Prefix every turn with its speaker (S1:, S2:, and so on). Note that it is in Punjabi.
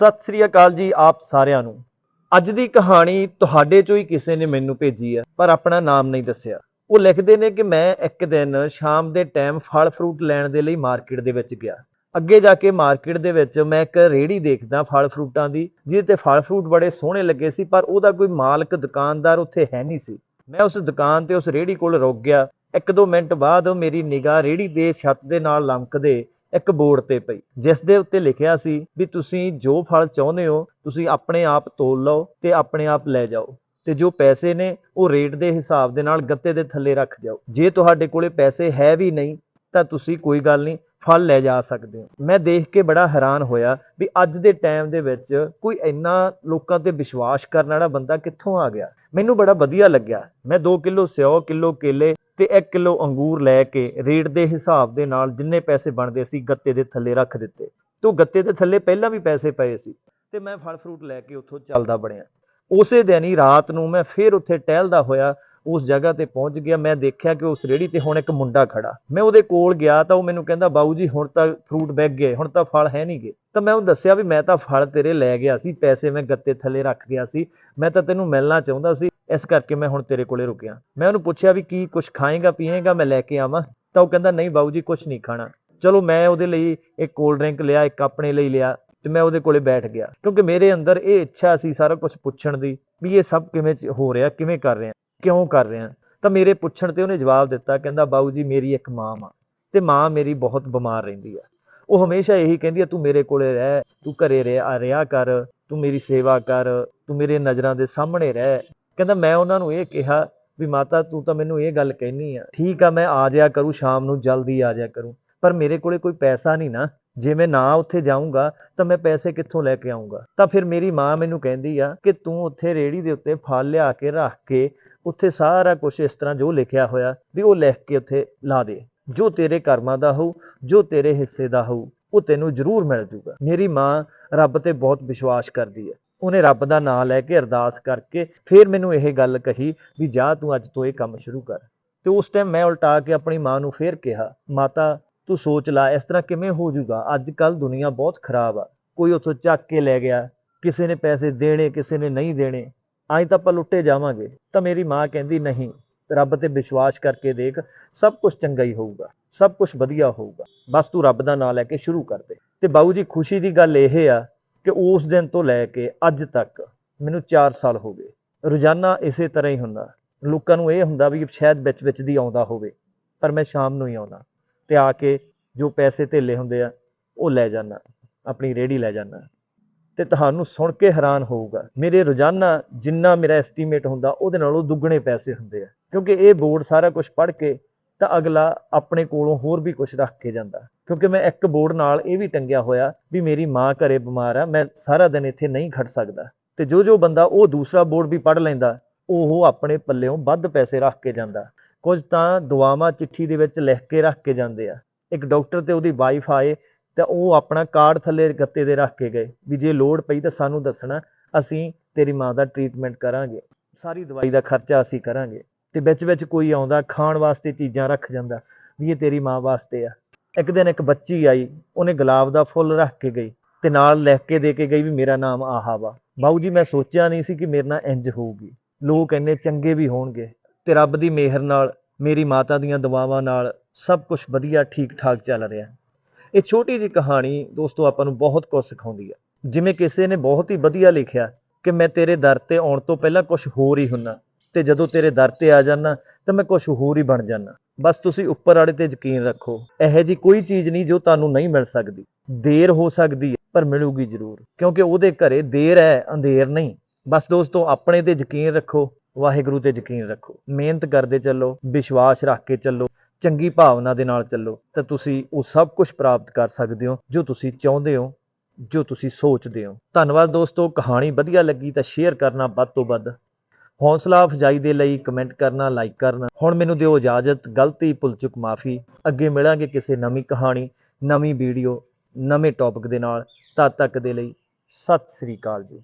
S1: ਸਤਿ ਸ੍ਰੀ ਅਕਾਲ ਜੀ ਆਪ ਸਾਰਿਆਂ ਨੂੰ। ਅੱਜ ਦੀ ਕਹਾਣੀ ਤੁਹਾਡੇ ਚੋਂ ਹੀ ਕਿਸੇ ਨੇ ਮੈਨੂੰ ਭੇਜੀ ਹੈ, ਪਰ ਆਪਣਾ ਨਾਮ ਨਹੀਂ ਦੱਸਿਆ। ਉਹ ਲਿਖਦੇ ਨੇ ਕਿ ਮੈਂ ਇੱਕ ਦਿਨ ਸ਼ਾਮ ਦੇ ਟਾਈਮ ਫਲ ਫਰੂਟ ਲੈਣ ਦੇ ਲਈ ਮਾਰਕੀਟ ਦੇ ਵਿੱਚ ਗਿਆ। ਅੱਗੇ ਜਾ ਕੇ ਮਾਰਕੀਟ ਦੇ ਵਿੱਚ ਮੈਂ ਇੱਕ ਰੇੜੀ ਦੇਖਦਾ ਫਲ ਫਰੂਟਾਂ ਦੀ, ਜਿਹਦੇ ਤੇ ਫਲ ਫਰੂਟ ਬੜੇ ਸੋਹਣੇ ਲੱਗੇ ਸੀ, ਪਰ ਉਹਦਾ ਕੋਈ ਮਾਲਕ ਦੁਕਾਨਦਾਰ ਉੱਥੇ ਹੈ ਨਹੀਂ ਸੀ। ਮੈਂ ਉਸ ਦੁਕਾਨ ਤੇ ਉਸ ਰੇੜੀ ਕੋਲ ਰੁਕ ਗਿਆ। ਇੱਕ ਦੋ ਮਿੰਟ ਬਾਅਦ ਮੇਰੀ ਨਿਗਾਹ ਰੇੜੀ ਦੇ ਛੱਤ ਦੇ ਨਾਲ ਲਮਕਦੇ ਇੱਕ ਬੋਰਡ ਤੇ ਪਈ। ਜਿਸ ਦੇ ਉੱਤੇ ਲਿਖਿਆ ਸੀ ਵੀ ਤੁਸੀਂ ਜੋ ਫਲ ਚਾਹੁੰਦੇ ਹੋ, ਤੁਸੀਂ ਆਪਣੇ ਆਪ ਤੋਲ ਲਓ ਤੇ ਆਪਣੇ ਆਪ ਲੈ ਜਾਓ ਤੇ ਜੋ ਪੈਸੇ ਨੇ, ਉਹ ਰੇਟ ਦੇ ਹਿਸਾਬ ਦੇ ਨਾਲ ਗੱਤੇ ਦੇ ਥੱਲੇ ਰੱਖ ਜਾਓ। ਜੇ ਤੁਹਾਡੇ ਕੋਲੇ ਪੈਸੇ ਹੈ ਵੀ ਨਹੀਂ, ਤਾਂ ਤੁਸੀਂ ਕੋਈ ਗੱਲ ਨਹੀਂ, ਫਲ ਲੈ ਜਾ ਸਕਦੇ ਹੋ। ਮੈਂ ਦੇਖ ਕੇ ਬੜਾ ਹੈਰਾਨ ਹੋਇਆ ਵੀ ਅੱਜ ਦੇ ਟਾਈਮ ਦੇ ਵਿੱਚ ਕੋਈ ਇੰਨਾ ਲੋਕਾਂ ਤੇ ਵਿਸ਼ਵਾਸ ਕਰਨ ਵਾਲਾ ਬੰਦਾ ਕਿੱਥੋਂ ਆ ਗਿਆ? ਮੈਨੂੰ ਬੜਾ ਵਧੀਆ ਲੱਗਿਆ। ਮੈਂ 2 ਕਿਲੋ ਸਿਓ, ਕਿਲੋ ਕੇਲੇ ਤੇ 1 ਕਿਲੋ ਅੰਗੂਰ ਲੈ ਕੇ ਰੇਟ ਦੇ ਹਿਸਾਬ ਦੇ ਨਾਲ ਜਿੰਨੇ ਪੈਸੇ ਬਣਦੇ ਸੀ ਗੱਤੇ ਦੇ ਥੱਲੇ ਰੱਖ ਦਿੱਤੇ। ਤੇ ਉਹ ਗੱਤੇ ਦੇ ਥੱਲੇ ਪਹਿਲਾਂ ਵੀ ਪੈਸੇ ਪਏ ਸੀ ਤੇ ਮੈਂ ਫਲ ਫਰੂਟ ਲੈ ਕੇ ਉੱਥੋਂ ਚੱਲਦਾ ਬਣਿਆ। ਉਸੇ ਦਿਨ ਹੀ ਰਾਤ ਨੂੰ ਮੈਂ ਫੇਰ ਉੱਥੇ ਟਹਿਲਦਾ ਹੋਇਆ, ਉਸ ਜਗ੍ਹਾ ਤੇ ਪਹੁੰਚ ਗਿਆ। ਮੈਂ ਦੇਖਿਆ ਕਿ ਉਸ ਰੇੜੀ ਤੇ ਹੁਣ ਇੱਕ ਮੁੰਡਾ ਖੜਾ। ਮੈਂ ਉਹਦੇ ਕੋਲ ਗਿਆ ਤਾਂ ਉਹ ਮੈਨੂੰ ਕਹਿੰਦਾ, ਬਾਊ ਜੀ, ਹੁਣ ਤਾਂ ਫਰੂਟ ਵਿਕ ਗਏ, ਹੁਣ ਤਾਂ ਫਲ ਹੈ ਨਹੀਂਗੇ ਤਾਂ ਮੈਂ ਉਹਨੂੰ ਦੱਸਿਆ ਵੀ ਮੈਂ ਤਾਂ ਫਲ ਤੇਰੇ ਲੈ ਗਿਆ ਸੀ, ਪੈਸੇ ਮੈਂ ਗੱਤੇ ਥੱਲੇ ਰੱਖ ਗਿਆ ਸੀ। ਮੈਂ ਤਾਂ ਤੈਨੂੰ ਮਿਲਣਾ ਚਾਹੁੰਦਾ ਸੀ। ਇਸ ਕਰਕੇ ਮੈਂ ਹੁਣ ਤੇਰੇ ਕੋਲੇ ਰੁਕਿਆ। ਮੈਂ ਉਹਨੂੰ ਪੁੱਛਿਆ ਵੀ ਕੀ ਕੁਝ ਖਾਏਗਾ, ਪੀਏਗਾ, ਮੈਂ ਲੈ ਕੇ ਆਵਾਂ। ਤਾਂ ਉਹ ਕਹਿੰਦਾ, ਨਹੀਂ ਬਾਊ ਜੀ ਕੁਝ ਨਹੀਂ ਖਾਣਾ। ਚਲੋ ਮੈਂ ਉਹਦੇ ਲਈ ਇੱਕ ਕੋਲਡ ਡਰਿੰਕ ਲਿਆ, ਇੱਕ ਆਪਣੇ ਲਈ ਲਿਆ ਤੇ ਮੈਂ ਉਹਦੇ ਕੋਲੇ ਬੈਠ ਗਿਆ। ਕਿਉਂਕਿ ਮੇਰੇ ਅੰਦਰ ਇਹ ਇੱਛਾ ਸੀ ਸਾਰਾ ਕੁਝ ਪੁੱਛਣ ਦੀ ਵੀ ਇਹ ਸਭ ਕਿਵੇਂ ਚ- ਹੋ ਰਿਹਾ, ਕਿਵੇਂ ਕਰ ਰਿਹਾ, ਕਿਉਂ ਕਰ ਰਿਹਾ। ਤਾਂ ਮੇਰੇ ਪੁੱਛਣ ਤੇ ਉਹਨੇ ਜਵਾਬ ਦਿੱਤਾ, ਕਹਿੰਦਾ, ਬਾਊ ਜੀ, ਮੇਰੀ ਇੱਕ ਮਾਂ ਵਾ ਤੇ ਮਾਂ ਮੇਰੀ ਬਹੁਤ ਬਿਮਾਰ ਰਹਿੰਦੀ ਆ। ਉਹ ਹਮੇਸ਼ਾ ਇਹੀ ਕਹਿੰਦੀ ਆ, ਤੂੰ ਮੇਰੇ ਕੋਲੇ ਰਹਿ, ਤੂੰ ਘਰੇ ਰਿਹਾ ਰਿਹਾ ਕਰ, ਤੂੰ ਮੇਰੀ ਸੇਵਾ ਕਰ, ਤੂੰ ਮੇਰੇ ਨਜ਼ਰਾਂ ਦੇ ਸਾਹਮਣੇ ਰਹਿ ਕਹਿੰਦਾ, ਮੈਂ ਉਹਨਾਂ ਨੂੰ ਇਹ ਕਿਹਾ ਵੀ ਮਾਤਾ, ਤੂੰ ਤਾਂ ਮੈਨੂੰ ਇਹ ਗੱਲ ਕਹਿਨੀ ਆ। ਠੀਕ ਆ, ਮੈਂ ਆ ਜਾਇਆ ਕਰੂੰ, ਸ਼ਾਮ ਨੂੰ ਜਲਦੀ ਆ ਜਾਇਆ ਕਰੂੰ। ਪਰ ਮੇਰੇ ਕੋਲੇ ਕੋਈ ਪੈਸਾ ਨਹੀਂ ਨਾ। ਜੇ ਮੈਂ ਨਾ ਉੱਥੇ ਜਾਊਂਗਾ, ਤਾਂ ਮੈਂ ਪੈਸੇ ਕਿੱਥੋਂ ਲੈ ਕੇ ਆਊਂਗਾ? ਤਾਂ ਫਿਰ ਮੇਰੀ ਮਾਂ ਮੈਨੂੰ ਕਹਿੰਦੀ ਆ ਕਿ ਤੂੰ ਉੱਥੇ ਰੇੜੀ ਦੇ ਉੱਤੇ ਫਲ ਲਿਆ ਕੇ ਰੱਖ ਕੇ ਉੱਥੇ ਸਾਰਾ ਕੁਝ ਇਸ ਤਰ੍ਹਾਂ ਜੋ ਲਿਖਿਆ ਹੋਇਆ ਵੀ ਉਹ ਲਿਖ ਕੇ ਉੱਥੇ ਲਾ ਦੇ। ਜੋ ਤੇਰੇ ਕਰਮਾਂ ਦਾ ਹੋਊ, ਜੋ ਤੇਰੇ ਹਿੱਸੇ ਦਾ ਹੋਊ, ਉਹ ਤੈਨੂੰ ਜ਼ਰੂਰ ਮਿਲ ਜੂਗਾ। ਮੇਰੀ ਮਾਂ ਰੱਬ ਤੇ ਬਹੁਤ ਵਿਸ਼ਵਾਸ ਕਰਦੀ ਹੈ ਉਹਨੇ ਰੱਬ ਦਾ ਨਾਮ ਲੈ ਕੇ ਅਰਦਾਸ ਕਰਕੇ ਫਿਰ ਮੈਨੂੰ ਇਹ ਗੱਲ ਕਹੀ ਵੀ ਜਾ ਤੂੰ ਅੱਜ ਤੋਂ ਇਹ ਕੰਮ ਸ਼ੁਰੂ ਕਰ। ਤੇ ਉਸ ਟਾਈਮ ਮੈਂ ਉਲਟਾ ਕੇ ਆਪਣੀ ਮਾਂ ਨੂੰ ਫੇਰ ਕਿਹਾ, ਮਾਤਾ, ਤੂੰ ਸੋਚ ਲੈ, ਇਸ ਤਰ੍ਹਾਂ ਕਿਵੇਂ ਹੋ ਜਾਊਗਾ? ਅੱਜ ਕੱਲ ਦੁਨੀਆ ਬਹੁਤ ਖਰਾਬ ਆ। ਕੋਈ ਉੱਥੋਂ ਚੱਕ ਕੇ ਲੈ ਗਿਆ, ਕਿਸੇ ਨੇ ਪੈਸੇ ਦੇਣੇ, ਕਿਸੇ ਨੇ ਨਹੀਂ ਦੇਣੇ ਅੱਜ ਤਾਂ ਆਪਾਂ ਲੁੱਟੇ ਜਾਵਾਂਗੇ। ਤਾਂ ਮੇਰੀ ਮਾਂ ਕਹਿੰਦੀ, ਨਹੀਂ, ਰੱਬ ਤੇ ਵਿਸ਼ਵਾਸ ਕਰਕੇ ਦੇਖ, ਸਭ ਕੁਝ ਚੰਗਾ ਹੀ ਹੋਊਗਾ, ਸਭ ਕੁਝ ਵਧੀਆ ਹੋਊਗਾ। ਬਸ ਤੂੰ ਰੱਬ ਦਾ ਨਾਮ ਲੈ ਕੇ ਸ਼ੁਰੂ ਕਰ ਦੇ। ਤੇ ਬਾਊ ਜੀ ਖੁਸ਼ੀ ਦੀ ਗੱਲ ਇਹ ਆ ਕਿ ਉਸ ਦਿਨ ਤੋਂ ਲੈ ਕੇ ਅੱਜ ਤੱਕ ਮੈਨੂੰ 4 ਸਾਲ ਹੋ ਗਏ। ਰੋਜ਼ਾਨਾ ਇਸੇ ਤਰ੍ਹਾਂ ਹੀ ਹੁੰਦਾ। ਲੋਕਾਂ ਨੂੰ ਇਹ ਹੁੰਦਾ ਵੀ ਸ਼ਾਇਦ ਵਿੱਚ ਵਿੱਚ ਦੀ ਆਉਂਦਾ ਹੋਵੇ, ਪਰ ਮੈਂ ਸ਼ਾਮ ਨੂੰ ਹੀ ਆਉਂਦਾ। ਤੇ ਆ ਕੇ ਜੋ ਪੈਸੇ ਧੇਲੇ ਹੁੰਦੇ ਆ, ਉਹ ਲੈ ਜਾਣਾ ਆਪਣੀ ਰੇੜੀ ਲੈ ਜਾਣਾ ਤੇ ਤੁਹਾਨੂੰ ਸੁਣ ਕੇ ਹੈਰਾਨ ਹੋਊਗਾ, ਮੇਰੇ ਰੋਜ਼ਾਨਾ ਜਿੰਨਾ ਮੇਰਾ ਐਸਟੀਮੇਟ ਹੁੰਦਾ, ਉਹਦੇ ਨਾਲੋਂ ਦੁੱਗਣੇ ਪੈਸੇ ਹੁੰਦੇ ਆ। ਕਿਉਂਕਿ ਇਹ ਬੋਰਡ ਸਾਰਾ ਕੁਝ ਪੜ੍ਹ ਕੇ ਤਾਂ ਅਗਲਾ ਆਪਣੇ ਕੋਲੋਂ ਹੋਰ ਵੀ ਕੁਝ ਰੱਖ ਕੇ ਜਾਂਦਾ। ਕਿਉਂਕਿ ਮੈਂ ਇੱਕ ਬੋਰਡ ਨਾਲ ਇਹ ਵੀ ਟੰਗਿਆ ਹੋਇਆ ਵੀ ਮੇਰੀ ਮਾਂ ਘਰੇ ਬਿਮਾਰ ਆ, ਮੈਂ ਸਾਰਾ ਦਿਨ ਇੱਥੇ ਨਹੀਂ ਖੜ ਸਕਦਾ। ਤੇ ਜੋ ਜੋ ਬੰਦਾ ਉਹ ਦੂਸਰਾ ਬੋਰਡ ਵੀ ਪੜ੍ਹ ਲੈਂਦਾ, ਉਹ ਆਪਣੇ ਪੱਲਿਓਂ ਵੱਧ ਪੈਸੇ ਰੱਖ ਕੇ ਜਾਂਦਾ। ਕੁਝ ਤਾਂ ਦੁਆਵਾਂ ਚਿੱਠੀ ਦੇ ਵਿੱਚ ਲਿਖ ਕੇ ਰੱਖ ਕੇ ਜਾਂਦੇ ਆ। ਇੱਕ ਡਾਕਟਰ ਤੇ ਉਹਦੀ ਵਾਈਫ ਆਏ ਤਾਂ ਉਹ ਆਪਣਾ ਕਾਰਡ ਥੱਲੇ ਗੱਤੇ ਦੇ ਰੱਖ ਕੇ ਗਏ ਵੀ ਜੇ ਲੋੜ ਪਈ ਤਾਂ ਸਾਨੂੰ ਦੱਸਣਾ, ਅਸੀਂ ਤੇਰੀ ਮਾਂ ਦਾ ਟ੍ਰੀਟਮੈਂਟ ਕਰਾਂਗੇ। ਸਾਰੀ ਦਵਾਈ ਦਾ ਖਰਚਾ ਅਸੀਂ ਕਰਾਂਗੇ। ਤੇ ਵਿੱਚ ਵਿੱਚ ਕੋਈ ਆਉਂਦਾ, ਖਾਣ ਵਾਸਤੇ ਚੀਜ਼ਾਂ ਰੱਖ ਜਾਂਦਾ ਵੀ ਇਹ ਤੇਰੀ ਮਾਂ ਵਾਸਤੇ ਆ। ਇੱਕ ਦਿਨ ਇੱਕ ਬੱਚੀ ਆਈ, ਉਹਨੇ ਗੁਲਾਬ ਦਾ ਫੁੱਲ ਰੱਖ ਕੇ ਗਈ ਤੇ ਨਾਲ ਲਿਖ ਕੇ ਦੇ ਕੇ ਗਈ ਵੀ ਮੇਰਾ ਨਾਮ ਆਹਾ ਵਾ ਬਾਊ ਜੀ, ਮੈਂ ਸੋਚਿਆ ਨਹੀਂ ਸੀ ਕਿ ਮੇਰੇ ਨਾਲ ਇੰਜ ਹੋਊਗੀ। ਲੋਕ ਇੰਨੇ ਚੰਗੇ ਵੀ ਹੋਣਗੇ ਤੇ ਰੱਬ ਦੀ ਮਿਹਰ ਨਾਲ, ਮੇਰੀ ਮਾਤਾ ਦੀਆਂ ਦੁਆਵਾਂ ਨਾਲ ਸਭ ਕੁਝ ਵਧੀਆ ਠੀਕ ਠਾਕ ਚੱਲ ਰਿਹਾ। ਇਹ ਛੋਟੀ ਜਿਹੀ ਕਹਾਣੀ ਦੋਸਤੋ, ਆਪਾਂ ਨੂੰ ਬਹੁਤ ਕੁਝ ਸਿਖਾਉਂਦੀ ਹੈ ਜਿਵੇਂ ਕਿਸੇ ਨੇ ਬਹੁਤ ਹੀ ਵਧੀਆ ਲਿਖਿਆ ਕਿ ਮੈਂ ਤੇਰੇ ਦਰ ਤੇ ਆਉਣ ਤੋਂ ਪਹਿਲਾਂ ਕੁਝ ਹੋਰ ਹੀ ਹੁੰਨਾ ਤੇ ਜਦੋਂ ਤੇਰੇ ਦਰ ਤੇ ਆ ਜਾਣਾ ਤਾਂ ਮੈਂ ਕੁਝ ਹੋਰ ਹੀ ਬਣ ਜਾਣਾ ਬਸ ਤੁਸੀਂ ਉੱਪਰ ਵਾਲੇ ਤੇ ਯਕੀਨ ਰੱਖੋ। ਇਹੋ ਜੀ ਕੋਈ ਚੀਜ਼ ਨਹੀਂ ਜੋ ਤੁਹਾਨੂੰ ਨਹੀਂ ਮਿਲ ਸਕਦੀ। ਦੇਰ ਹੋ ਸਕਦੀ ਹੈ, ਪਰ ਮਿਲੂਗੀ ਜ਼ਰੂਰ। ਕਿਉਂਕਿ ਉਹਦੇ ਘਰੇ ਦੇਰ ਹੈ, ਅੰਧੇਰ ਨਹੀਂ। ਬਸ ਦੋਸਤੋ, ਆਪਣੇ ਤੇ ਯਕੀਨ ਰੱਖੋ, ਵਾਹਿਗੁਰੂ ਤੇ ਯਕੀਨ ਰੱਖੋ। ਮਿਹਨਤ ਕਰਦੇ ਚੱਲੋ, ਵਿਸ਼ਵਾਸ ਰੱਖ ਕੇ ਚੱਲੋ, ਚੰਗੀ ਭਾਵਨਾ ਦੇ ਨਾਲ ਚੱਲੋ। ਤਾਂ ਤੁਸੀਂ ਉਹ ਸਭ ਕੁਝ ਪ੍ਰਾਪਤ ਕਰ ਸਕਦੇ ਹੋ ਜੋ ਤੁਸੀਂ ਚਾਹੁੰਦੇ ਹੋ, ਜੋ ਤੁਸੀਂ ਸੋਚਦੇ ਹੋ। ਧੰਨਵਾਦ ਦੋਸਤੋ, ਕਹਾਣੀ ਵਧੀਆ ਲੱਗੀ ਤਾਂ ਸ਼ੇਅਰ ਕਰਨਾ ਵੱਧ ਤੋਂ ਵੱਧ। ਹੌਸਲਾ ਅਫਜਾਈ ਦੇ ਲਈ ਕਮੈਂਟ ਕਰਨਾ ਲਾਈਕ ਕਰਨਾ। ਹੁਣ ਮੈਨੂੰ ਦਿਓ ਇਜਾਜ਼ਤ, ਗਲਤੀ, ਭੁੱਲ ਚੁੱਕ ਮਾਫੀ। ਅੱਗੇ ਮਿਲਾਂਗੇ ਕਿਸੇ ਨਵੀਂ ਕਹਾਣੀ, ਨਵੀਂ ਵੀਡੀਓ, ਨਵੇਂ ਟੌਪਿਕ ਦੇ ਨਾਲ। ਤਦ ਤੱਕ ਦੇ ਲਈ ਸਤਿ ਸ੍ਰੀ ਅਕਾਲ ਜੀ।